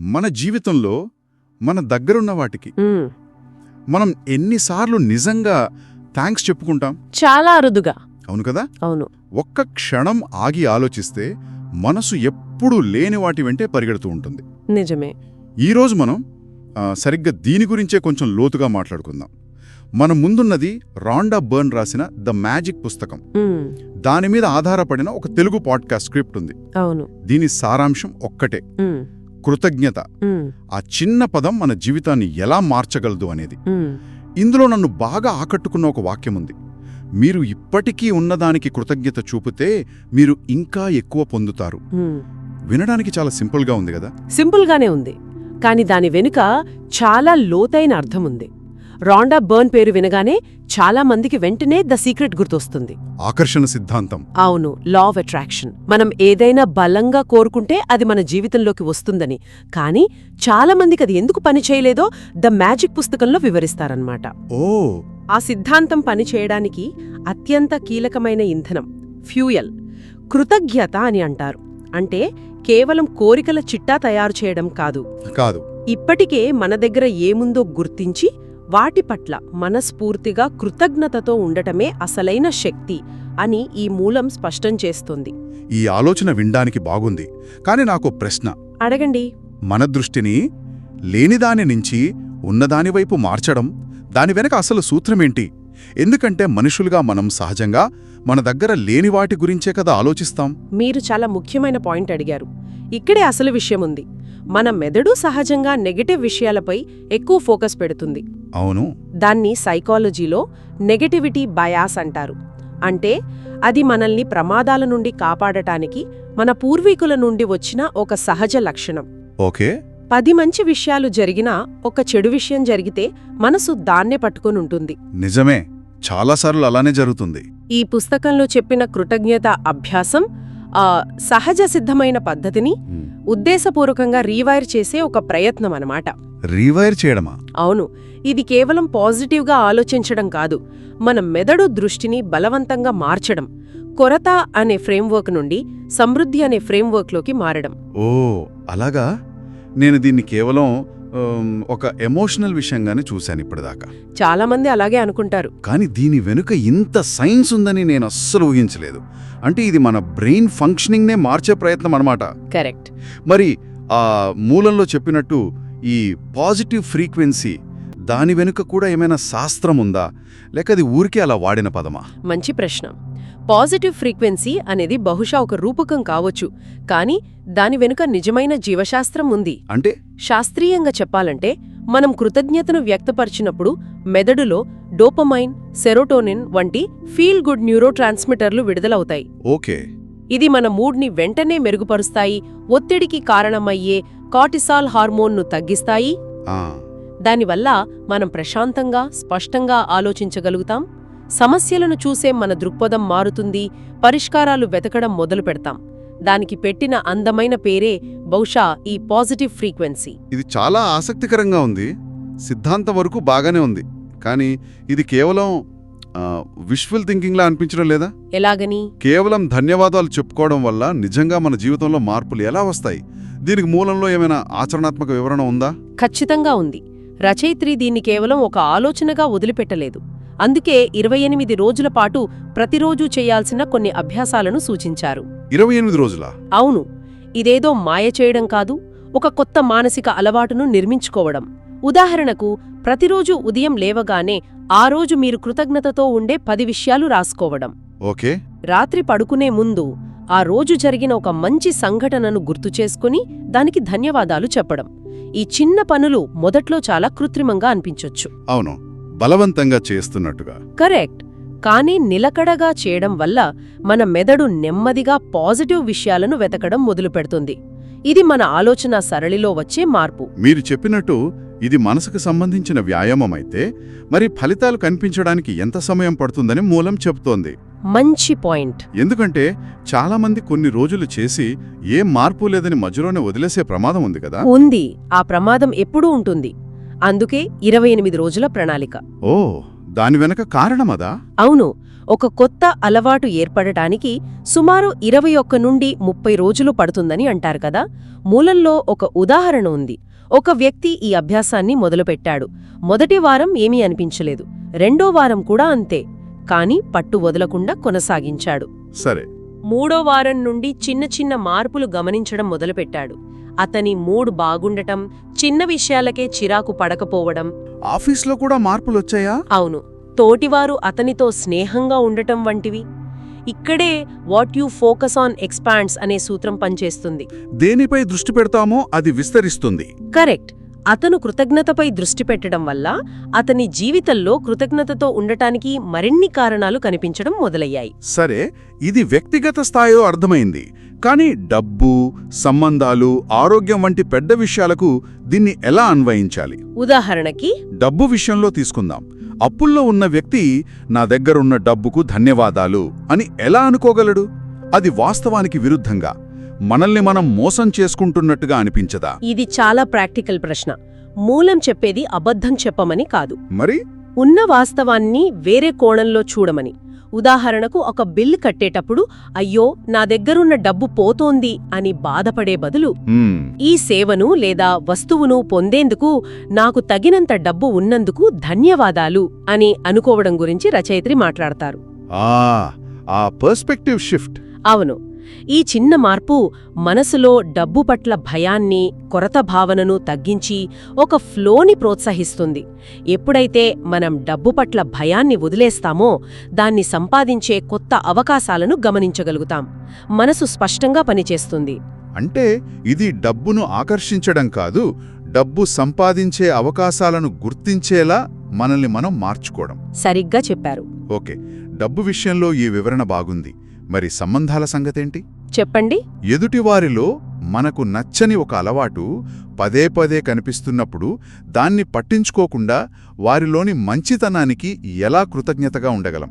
మన జీవితంలో మన దగ్గరున్న వాటికి. మనం ఎన్నిసార్లు నిజంగా థ్యాంక్స్ చెప్పుకుంటాం? చాలా అరుదుగా. అవును కదా? అవును. ఒక్క క్షణం ఆగి ఆలోచిస్తే మనసు ఎప్పుడూ లేని వాటి వెంటే పరిగెడుతూ ఉంటుంది. నిజమే. ఈరోజు మనం సరిగ్గా దీని గురించే కొంచెం లోతుగా మాట్లాడుకుందాం. మన ముందున్నది రాండా బర్న్ రాసిన ద మ్యాజిక్ పుస్తకం. దాని మీద ఆధారపడిన ఒక తెలుగు పాడ్కాస్ట్ స్క్రిప్ట్ ఉంది. అవును. దీని సారాంశం ఒక్కటే. కృతజ్ఞత. ఆ చిన్న పదం మన జీవితాన్ని ఎలా మార్చగలదు అనేది. ఇందులో నన్ను బాగా ఆకట్టుకున్న ఒక వాక్యం ఉంది మీరు ఇప్పటికీ ఉన్నదానికి కృతజ్ఞత చూపితే మీరు ఇంకా ఎక్కువ పొందుతారు. వినడానికి చాలా సింపుల్గా ఉంది కదా? సింపుల్గానే ఉంది. కాని దాని వెనుక చాలా లోతైన అర్థం ఉంది రాండా బర్న్ పేరు వినగానే చాలా మందికి వెంటనే ద సీక్రెట్ గుర్తొస్తుంది. ఆకర్షణ సిద్ధాంతం. అవును లా ఆఫ్ అట్రాక్షన్ మనం ఏదైనా బలంగా కోరుకుంటే అది మన జీవితంలోకి వస్తుందని. కానీ చాలా మందికి అది ఎందుకు పని చేయలేదో ద మ్యాజిక్ పుస్తకంలో వివరిస్తారన్నమాట. ఓ. ఆ సిద్ధాంతం పనిచేయడానికి అత్యంత కీలకమైన ఇంధనం ఫ్యూయల్ కృతజ్ఞత అని అంటారు. అంటే కేవలం కోరికల చిట్టా తయారు చేయడం కాదు. కాదు. ఇప్పటికే మన దగ్గర ఏముందో గుర్తించి వాటి పట్ల మనస్ఫూర్తిగా కృతజ్ఞతతో ఉండటమే అసలైన శక్తి అని ఈ మూలం స్పష్టం చేస్తుంది. ఈ ఆలోచన వినడానికి బాగుంది కాని నాకు ప్రశ్న. అడగండి. మన దృష్టిని లేనిదాని నుంచి ఉన్నదాని వైపు మార్చడం దాని వెనక అసలు సూత్రమేంటి ఎందుకంటే మనుషులుగా మనం సహజంగా మన దగ్గర లేని వాటి గురించే కదా ఆలోచిస్తాం. మీరు చాలా ముఖ్యమైన పాయింట్ అడిగారు. ఇక్కడే అసలు విషయం ఉంది. మన మెదడు సహజంగా నెగటివ్ విషయాలపై ఎక్కువ ఫోకస్ పెడుతుంది. అవును. దాన్ని సైకాలజీలో నెగటివిటీ బయాస్ అంటారు. అంటే అది మనల్ని ప్రమాదాల నుండి కాపాడటానికి మన పూర్వీకుల నుండి వచ్చిన ఒక సహజ లక్షణం. ఓకే. పది మంచి విషయాలు జరిగినా ఒక చెడు విషయం జరిగితే మనసు దాన్నే పట్టుకొనుంటుంది నిజమే. చాలాసార్లు అలానే జరుగుతుంది. ఈ పుస్తకంలో చెప్పిన కృతజ్ఞత అభ్యాసం ఆ సహజ సిద్ధమైన పద్ధతిని ఉద్దేశపూర్వకంగా రీవైర్ చేసే ఒక ప్రయత్నం అన్నమాట. రీవైర్ చేయడమా? అవును. ఇది కేవలం పాజిటివ్గా ఆలోచించడం కాదు. మన మెదడు దృష్టిని బలవంతంగా మార్చడం. కొరత అనే ఫ్రేమ్వర్క్ నుండి సమృద్ధి అనే ఫ్రేమ్వర్క్లోకి మారడం. ఓ అలాగా? నేను దీన్ని కేవలం ఒక ఎమోషనల్ విషయంగానే చూశాను ఇప్పటిదాకా. చాలామంది అలాగే అనుకుంటారు. కానీ దీని వెనుక ఇంత సైన్స్ ఉందని నేను అస్సలు ఊహించలేదు. అంటే ఇది మన బ్రెయిన్ ఫంక్షనింగ్నే మార్చే ప్రయత్నం అనమాట కరెక్ట్. మరి ఆ మూలంలో చెప్పినట్టు ఈ పాజిటివ్ ఫ్రీక్వెన్సీ దాని వెనుక కూడా ఏమైనా శాస్త్రం ఉందా లేక అది ఊరికే అలా వాడిన పదమా? మంచి ప్రశ్న. పాజిటివ్ ఫ్రీక్వెన్సీ అనేది బహుశా ఒక రూపకం కావచ్చు కానీ దాని వెనుక నిజమైన జీవశాస్త్రం ఉంది. అంటే? శాస్త్రీయంగా చెప్పాలంటే మనం కృతజ్ఞతను వ్యక్తపరిచినప్పుడు మెదడులో డోపమైన్ సెరోటోనిన్ వంటి ఫీల్ గుడ్ న్యూరో ట్రాన్స్మిటర్లు విడుదలవుతాయి. ఓకే. ఇది మన మూడ్ని వెంటనే మెరుగుపరుస్తాయి ఒత్తిడికి కారణమయ్యే కార్టిసాల్ హార్మోన్ను తగ్గిస్తాయి. దానివల్ల మనం ప్రశాంతంగా స్పష్టంగా ఆలోచించగలుగుతాం. సమస్యలను చూసే మన దృక్పథం మారుతుంది పరిష్కారాలు వెతకడం మొదలు పెడతాం. దానికి పెట్టిన అందమైన పేరే బహుశా ఈ పాజిటివ్ ఫ్రీక్వెన్సీ. ఇది చాలా ఆసక్తికరంగా ఉంది. సిద్ధాంతం వరకు బాగానే ఉంది. కానీ ఇది కేవలం విష్ఫుల్ థింకింగ్లా అనిపించడం లేదా? ఎలాగని? కేవలం ధన్యవాదాలు చెప్పుకోవడం వల్ల నిజంగా మన జీవితంలో మార్పులు ఎలా వస్తాయి? దీనికి మూలంలో ఏమైనా ఆచరణాత్మక వివరణ ఉందా? ఖచ్చితంగా ఉంది. రచయిత్రి దీన్ని కేవలం ఒక ఆలోచనగా వదిలిపెట్టలేదు. అందుకే ఇరవై ఎనిమిది రోజుల పాటు ప్రతిరోజూ చేయాల్సిన కొన్ని అభ్యాసాలను సూచించారు. ఇరవై ఎనిమిది రోజులా? అవును. ఇదేదో మాయ చేయడం కాదు ఒక కొత్త మానసిక అలవాటును నిర్మించుకోవడం. ఉదాహరణకు ప్రతిరోజు ఉదయం లేవగానే ఆ రోజు మీరు కృతజ్ఞతతో ఉండే పది విషయాలు రాసుకోవడం. ఓకే. రాత్రి పడుకునే ముందు ఆ రోజు జరిగిన ఒక మంచి సంఘటనను గుర్తు చేసుకుని దానికి ధన్యవాదాలు చెప్పడం. ఈ చిన్న పనులు మొదట్లో చాలా కృత్రిమంగా అనిపించొచ్చు. అవును. బలవంతంగా చేస్తున్నట్టుగా. కరెక్ట్. కానీ నిలకడగా చేయడం వల్ల మన మెదడు నెమ్మదిగా పాజిటివ్ విషయాలను వెతకడం మొదలుపెడుతుంది. ఇది మన ఆలోచన సరళిలో వచ్చే మార్పు. మీరు చెప్పినట్టు ఇది మనసుకు సంబంధించిన వ్యాయామం అయితే మరి ఫలితాలు కనిపించడానికి ఎంత సమయం పడుతుందని మూలం చెబుతోంది. మంచి పాయింట్. ఎందుకంటే చాలామంది కొన్ని రోజులు చేసి ఏం మార్పు లేదని మధ్యలోనే వదిలేసే ప్రమాదం ఉంది కదా? ఉంది. ఆ ప్రమాదం ఎప్పుడూ ఉంటుంది. అందుకే ఇరవై ఎనిమిది రోజుల ప్రణాళిక. ఓ దాని వెనక కారణమదా అవును. ఒక కొత్త అలవాటు ఏర్పడటానికి సుమారు ఇరవై ఒక్క నుండి ముప్పై రోజులు పడుతుందని అంటారు కదా? మూలంలో ఒక ఉదాహరణ ఉంది. ఒక వ్యక్తి ఈ అభ్యాసాన్ని మొదలుపెట్టాడు. మొదటి వారం ఏమీ అనిపించలేదు. రెండో వారం కూడా అంతే. కాని పట్టు వదలకుండా కొనసాగించాడు. సరే. మూడో వారం నుండి చిన్న చిన్న మార్పులు గమనించడం మొదలుపెట్టాడు. అతని మూడ్ బాగుండటం చిన్న విషయాలకే చిరాకు పడకపోవడం. ఆఫీస్లో కూడా మార్పులొచ్చాయా? అవును. తోటివారు అతనితో స్నేహంగా ఉండటం వంటివి. ఇక్కడే what you focus on expands అనే సూత్రం పనిచేస్తుంది. దేనిపై దృష్టి పెడతామో అది విస్తరిస్తుంది. కరెక్ట్ అతను కృతజ్ఞతపై దృష్టి పెట్టడం వల్ల అతని జీవితంలో కృతజ్ఞతతో ఉండటానికి మరిన్ని కారణాలు కనిపించడం మొదలయ్యాయి. సరే ఇది వ్యక్తిగత స్థాయిలో అర్థమైంది. కానీ డబ్బు సంబంధాలు ఆరోగ్యం వంటి పెద్ద విషయాలకు దీన్ని ఎలా అన్వయించాలి? ఉదాహరణకి డబ్బు విషయంలో తీసుకుందాం. అప్పుల్లో ఉన్న వ్యక్తి నా దగ్గరున్న డబ్బుకు ధన్యవాదాలు అని ఎలా అనుకోగలడు? అది వాస్తవానికి విరుద్ధంగా. మనల్ని మనం మోసం చేసుకుంటున్నట్టుగా అనిపించదా? ఇది చాలా ప్రాక్టికల్ ప్రశ్న. మూలం చెప్పేది అబద్ధం చెప్పమని కాదు. మరి? ఉన్న వాస్తవాన్ని వేరే కోణంలో చూడమని. ఉదాహరణకు ఒక బిల్ కట్టేటప్పుడు అయ్యో నా దగ్గరున్న డబ్బు పోతోంది అని బాధపడే బదులు ఈ సేవను లేదా వస్తువును పొందేందుకు నాకు తగినంత డబ్బు ఉన్నందుకు ధన్యవాదాలు అని అనుకోవడం గురించి రచయిత్రి మాట్లాడతారు. ఆ పర్స్పెక్టివ్ షిఫ్ట్. అవును. ఈ చిన్న మార్పు మనసులో డబ్బు పట్ల భయాన్ని కొరత భావనను తగ్గించి ఒక ఫ్లోని ప్రోత్సహిస్తుంది. ఎప్పుడైతే మనం డబ్బు పట్ల భయాన్ని వదిలేస్తామో దాన్ని సంపాదించే కొత్త అవకాశాలను గమనించగలుగుతాం. మనసు స్పష్టంగా పనిచేస్తుంది. అంటే ఇది డబ్బును ఆకర్షించడం కాదు డబ్బు సంపాదించే అవకాశాలను గుర్తించేలా మనల్ని మనం మార్చుకోవడం. సరిగ్గా చెప్పారు. ఓకే డబ్బు విషయంలో ఈ వివరణ బాగుంది. మరి సంబంధాల సంగతేంటి? చెప్పండి. ఎదుటివారిలో మనకు నచ్చని ఒక అలవాటు పదే పదే కనిపిస్తున్నప్పుడు దాన్ని పట్టించుకోకుండా వారిలోని మంచితనానికి ఎలా కృతజ్ఞతగా ఉండగలం?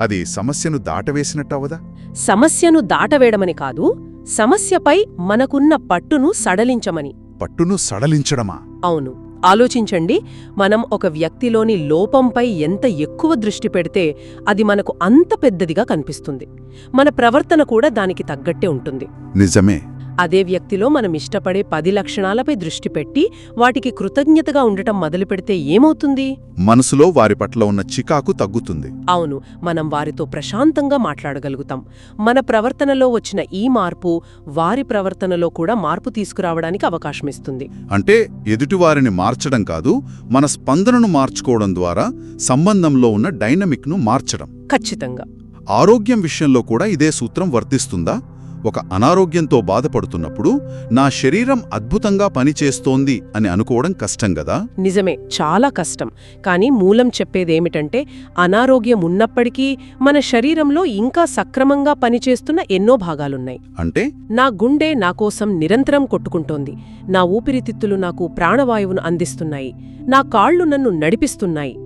అది సమస్యను దాటవేసినట్టవదా? సమస్యను దాటవేయడమని కాదు సమస్యపై మనకున్న పట్టును సడలించమని. పట్టును సడలించడమా? అవును. ఆలోచించండి. మనం ఒక వ్యక్తిలోని లోపంపై ఎంత ఎక్కువ దృష్టి పెడితే అది మనకు అంత పెద్దదిగా కనిపిస్తుంది. మన ప్రవర్తన కూడా దానికి తగ్గట్టే ఉంటుంది. నిజమే. అదే వ్యక్తిలో మనం ఇష్టపడే పది లక్షణాలపై దృష్టి పెట్టి వాటికి కృతజ్ఞతగా ఉండటం మొదలుపెడితే ఏమవుతుంది? మనసులో వారి పట్ల ఉన్న చికాకు తగ్గుతుంది. అవును మనం వారితో ప్రశాంతంగా మాట్లాడగలుగుతాం. మన ప్రవర్తనలో వచ్చిన ఈ మార్పు వారి ప్రవర్తనలో కూడా మార్పు తీసుకురావడానికి అవకాశమిస్తుంది అంటే ఎదుటివారిని మార్చడం కాదు మన స్పందనను మార్చుకోవడం ద్వారా సంబంధంలో ఉన్న డైనమిక్ను మార్చడం. ఖచ్చితంగా. ఆరోగ్యం విషయంలో కూడా ఇదే సూత్రం వర్తిస్తుందా? ఒక అనారోగ్యంతో బాధపడుతున్నప్పుడు నా శరీరం అద్భుతంగా పనిచేస్తోంది అని అనుకోవడం కష్టం గదా? నిజమే చాలా కష్టం. కానీ మూలం చెప్పేదేమిటంటే అనారోగ్యం ఉన్నప్పటికీ మన శరీరంలో ఇంకా సక్రమంగా పనిచేస్తున్న ఎన్నో భాగాలున్నాయి. అంటే? నా గుండె నా కోసం నిరంతరం కొట్టుకుంటోంది. నా ఊపిరితిత్తులు నాకు ప్రాణవాయువును అందిస్తున్నాయి. నా కాళ్ళు నన్ను నడిపిస్తున్నాయి.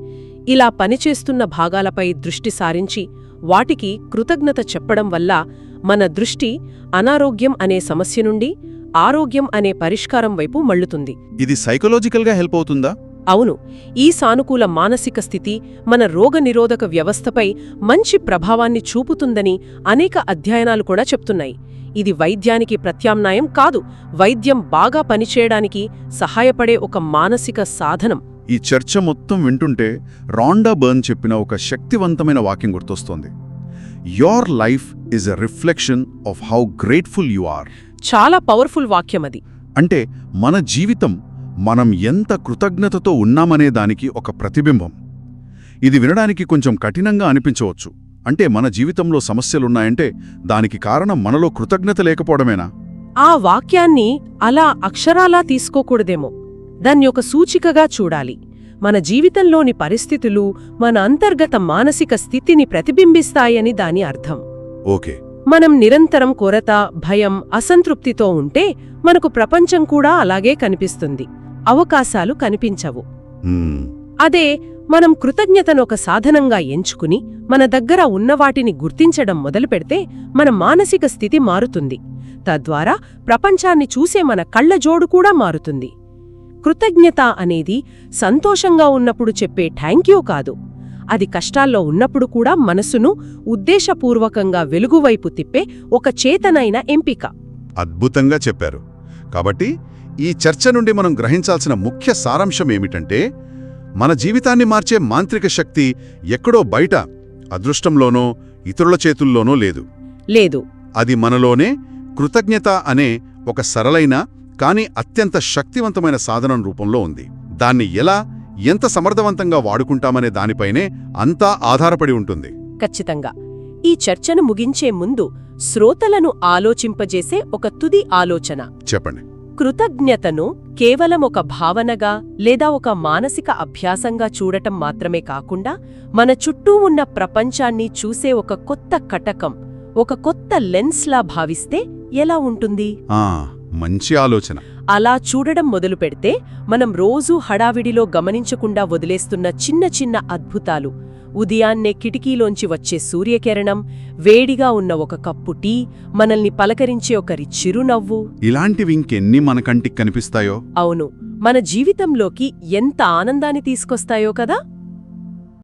ఇలా పనిచేస్తున్న భాగాలపై దృష్టి సారించి వాటికి కృతజ్ఞత చెప్పడం వల్ల మన దృష్టి అనారోగ్యం అనే సమస్య నుండి ఆరోగ్యం అనే పరిష్కారం వైపు మళ్ళుతుంది. ఇది సైకలాజికల్గా హెల్ప్ అవుతుందా? అవును. ఈ సానుకూల మానసిక స్థితి మన రోగనిరోధక వ్యవస్థపై మంచి ప్రభావాన్ని చూపుతుందని అనేక అధ్యయనాలు కూడా చెప్తున్నాయి. ఇది వైద్యానికి ప్రత్యామ్నాయం కాదు వైద్యం బాగా పనిచేయడానికి సహాయపడే ఒక మానసిక సాధనం. ఈ చర్చ మొత్తం వింటుంటే రాండా బర్న్ చెప్పిన ఒక శక్తివంతమైన వాక్యం గుర్తొస్తోంది. Your life is a reflection of how grateful you are చాలా పవర్ఫుల్ వాక్యం అది. అంటే మన జీవితం మనం ఎంత కృతజ్ఞతతో ఉన్నామనే దానికి ఒక ప్రతిబింబం. ఇది వినడానికి కొంచెం కఠినంగా అనిపించవచ్చు. అంటే మన జీవితంలో సమస్యలున్నాయంటే దానికి కారణం మనలో కృతజ్ఞత లేకపోవడమేనా? ఆ వాక్యాన్ని అలా అక్షరాలా తీసుకోకూడదేమో. దాన్ని ఒక సూచికగా చూడాలి. మన జీవితంలోని పరిస్థితులు మన అంతర్గత మానసిక స్థితిని ప్రతిబింబిస్తాయని దాని అర్థం. ఓకే. మనం నిరంతరం కొరత భయం అసంతృప్తితో ఉంటే మనకు ప్రపంచం కూడా అలాగే కనిపిస్తుంది. అవకాశాలు కనిపించవు. అదే మనం కృతజ్ఞతను ఒక సాధనంగా ఎంచుకుని మన దగ్గర ఉన్నవాటిని గుర్తించడం మొదలుపెడితే మన మానసిక స్థితి మారుతుంది. తద్వారా ప్రపంచాన్ని చూసే మన కళ్ళజోడు కూడా మారుతుంది. కృతజ్ఞత అనేది సంతోషంగా ఉన్నప్పుడు చెప్పే థ్యాంక్యూ కాదు. అది కష్టాల్లో ఉన్నప్పుడు కూడా మనసును ఉద్దేశపూర్వకంగా వెలుగువైపు తిప్పే ఒక చేతనైన ఎంపిక. అద్భుతంగా చెప్పారు. కాబట్టి ఈ చర్చ నుండి మనం గ్రహించాల్సిన ముఖ్య సారాంశం ఏమిటంటే మన జీవితాన్ని మార్చే మాంత్రిక శక్తి ఎక్కడో బయట అదృష్టంలోనో ఇతరుల చేతుల్లోనో లేదు. లేదు. అది మనలోనే కృతజ్ఞత అనే ఒక సరళైన కాని అత్యంత శక్తివంతమైన సాధనం రూపంలో ఉంది. దాన్ని ఎలా ఎంత సమర్థవంతంగా వాడుకుంటామనే దానిపైనే అంతా ఆధారపడి ఉంటుంది. ఖచ్చితంగా. ఈ చర్చను ముగించే ముందు శ్రోతలను ఆలోచింపజేసే ఒక తుది ఆలోచన. చెప్పండి. కృతజ్ఞతను కేవలం ఒక భావనగా లేదా ఒక మానసిక అభ్యాసంగా చూడటం మాత్రమే కాకుండా మన చుట్టూ ఉన్న ప్రపంచాన్ని చూసే ఒక కొత్త కటకం ఒక కొత్త లెన్స్లా భావిస్తే ఎలా ఉంటుంది? మంచి ఆలోచన. అలా చూడడం మొదలు పెడితే మనం రోజూ హడావిడిలో గమనించకుండా వదిలేస్తున్న చిన్న చిన్న అద్భుతాలు. ఉదయాన్నే కిటికీలోంచి వచ్చే సూర్యకిరణం వేడిగా ఉన్న ఒక కప్పు టీ మనల్ని పలకరించే ఒకరి చిరునవ్వు. ఇలాంటివి ఇంకెన్ని మన కంటికి కనిపిస్తాయో? అవును మన జీవితంలోకి ఎంత ఆనందాన్ని తీసుకొస్తాయో కదా?